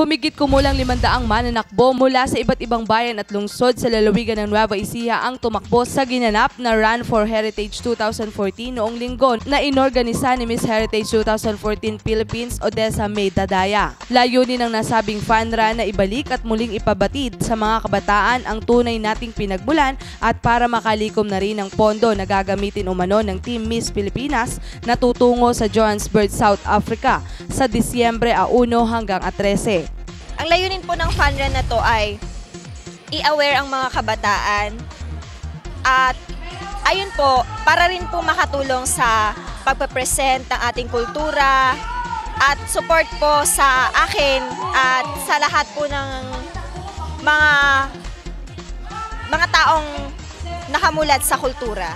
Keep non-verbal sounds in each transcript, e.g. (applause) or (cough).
Humigit kumulang limandaang mananakbo mula sa iba't ibang bayan at lungsod sa lalawigan ng Nueva Ecija ang tumakbo sa ginanap na Run for Heritage 2014 noong linggo na inorganisa ni Miss Heritage 2014 Philippines Odessa May Dadaya. Layunin ng nasabing fan run na ibalik at muling ipabatid sa mga kabataan ang tunay nating pinagmulan at para makalikom na rin ang pondo na gagamitin umano ng Team Miss Pilipinas na tutungo sa Johannesburg, South Africa sa Disyembre a 1 hanggang a 13. Ang layunin po ng fun run na to ay i-aware ang mga kabataan at ayun po, para rin po makatulong sa pagpapresent ng ating kultura at support po sa akin at sa lahat po ng mga mga taong nakamulat sa kultura.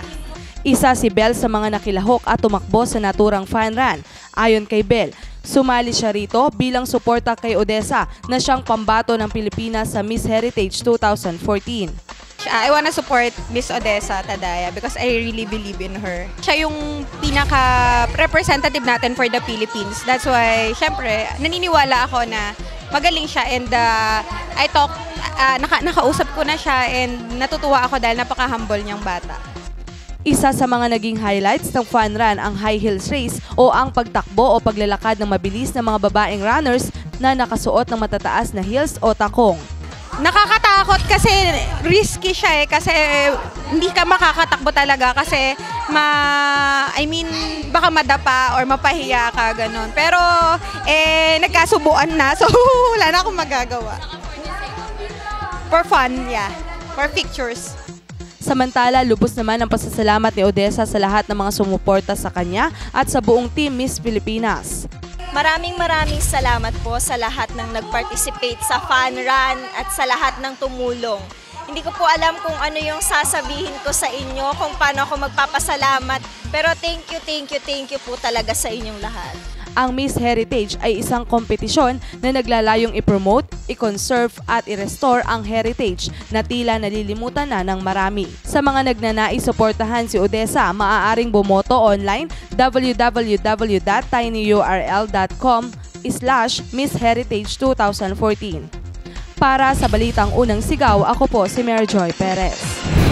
Isa si Bell sa mga nakilahok at tumakbo sa naturang fan run. Ayon kay Bell, sumali siya rito bilang suporta kay Odessa na siyang pambato ng Pilipinas sa Miss Heritage 2014. Uh, I wanna support Miss Odessa Tadaya because I really believe in her. Siya yung pinaka-representative natin for the Philippines. That's why, syempre, naniniwala ako na magaling siya and uh, I talk, uh, naka, nakausap ko na siya and natutuwa ako dahil napaka-humble niyang bata. Isa sa mga naging highlights ng fun run ang high heels race o ang pagtakbo o paglalakad ng mabilis ng mga babaeng runners na nakasuot ng matataas na heels o takong. Nakakatakot kasi risky siya eh kasi hindi ka makakatakbo talaga kasi ma I mean baka madapa or mapahiya ka ganun. Pero eh nagkasubuan na so (laughs) wala na akong magagawa. For fun, yeah. For pictures. Samantala, lubos naman ang pasasalamat ni Odessa sa lahat ng mga sumuporta sa kanya at sa buong team Miss Pilipinas. Maraming maraming salamat po sa lahat ng nag-participate sa fun run at sa lahat ng tumulong. Hindi ko po alam kung ano yung sasabihin ko sa inyo, kung paano ako magpapasalamat. Pero thank you, thank you, thank you po talaga sa inyong lahat. Ang Miss Heritage ay isang kompetisyon na naglalayong i-promote, i-conserve at i-restore ang heritage na tila nalilimutan na ng marami. Sa mga nagnanais suportahan si Odessa, maaaring bumoto online www.tinyurl.com slash Miss Heritage 2014. Para sa Balitang Unang Sigaw, ako po si Mary Joy Perez.